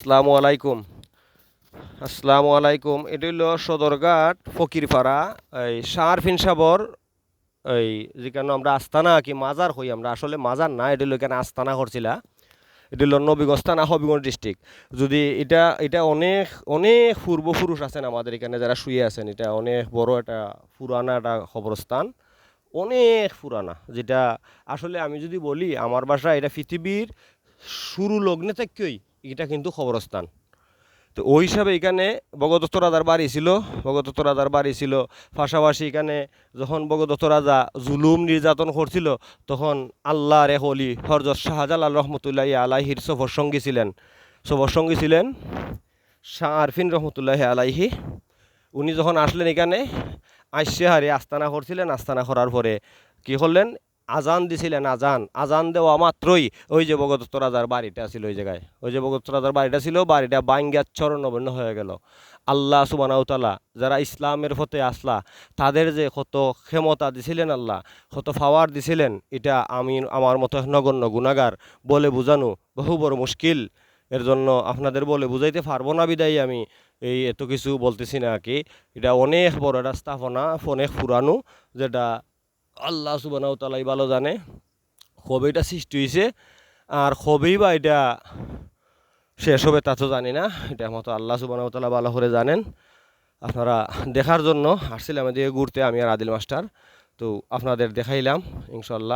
আসসালামু আলাইকুম। আসসালামু আলাইকুম। এটা হইল সদরঘাট, ফকিরপাড়া, এই শারফিন সাবর এই যেখানে আমরা আস্তানা কি মাজার হই আমরা। আসলে মাজার না, এটা হইল এখানে আস্তানা করছিলা এটা হইল নবীগঞ্জ থানা, হবিগঞ্জ ডিস্ট্রিক্ট যদি এটা এটা অনেক অনেক পূর্বপুরুষ আছেন আমাদের এখানে যারা শুয়ে আছেন। এটা অনেক বড় একটা পুরানা একটা খবরস্থান অনেক পুরানা, যেটা আসলে আমি যদি বলি, আমার বাসা এটা পৃথিবীর শুরু লগ্নে থেকেই এটা কিন্তু খবরস্থান। তো ওই হিসাবে এখানে ভগদত্ত রাজার বাড়ি ছিল ভগদত্ত রাজার বাড়ি ছিল। পাশাপাশি এখানে যখন ভগদত্ত রাজা জুলুম নির্যাতন করছিল, তখন আল্লাহ রে হলি হরজত শাহজালাল রহমতুল্লাহ আলাহির সফর সঙ্গী ছিলেন। সফর সঙ্গী ছিলেন শাহ আরফিন রহমতুল্লাহ আলাইহি। উনি যখন আসলেন এখানে, আইসে হারে আস্তানা করছিলেন। আস্তানা করার পরে কি করলেন? আজান দিছিলেন, আজান। আজান দেওয়া মাত্রই ওই যে ভগদত্ত রাজার বাড়িটা ছিল ওই জায়গায়। ওই যে ভগদত্ত রাজার বাড়িটা ছিল, বাড়িটা বাঙ্গাচ্ছর নবন্ন হয়ে গেল। আল্লাহ সুবানাউতালা যারা ইসলামের ফতে আসলা, তাদের যে কত ক্ষমতা দিছিলেন আল্লাহ, কত পাওয়ার দিছিলেন, এটা আমি আমার মতো নগণ্য গুণাগার বলে বোঝানো বহু বড় মুশকিল। এর জন্য আপনাদের বলে বুঝাইতে পারব না বিদায়ী আমি। এই এত কিছু বলতেছি না কি। এটা অনেক বড় একটা স্থাপনা, অনেক পুরানো, যেটা আল্লাহ সুবানাও তালাই ভালো জানে কবে এটা সৃষ্টি হয়েছে আর কবেই বা এটা শেষ হবে তা তো জানি না এটা মতো আল্লাহ সুবানাও তালা ভালো করে জানেন। আপনারা দেখার জন্য আসছিলাম এদিকে ঘুরতে, আমি আর আদিল মাস্টার, তো আপনাদের দেখাইলাম ইনশাল্লাহ